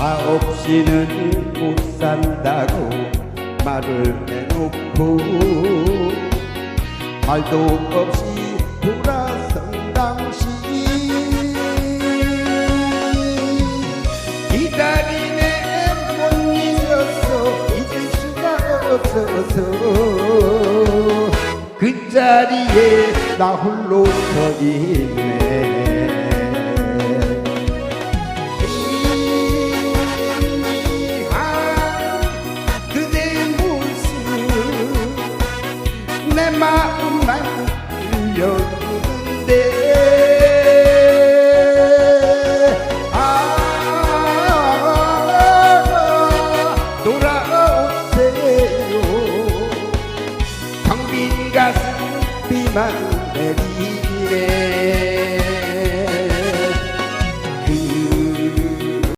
나 없이는 못 산다고 말을 해놓고 말도 없이 돌아선 당신 기다리네 못 잊었어. 잊을 수가 없어서 그 자리에 나 홀로 서 있네 내 마음만 들렸는데. 아, 돌아오세요. 비만 내리네. 그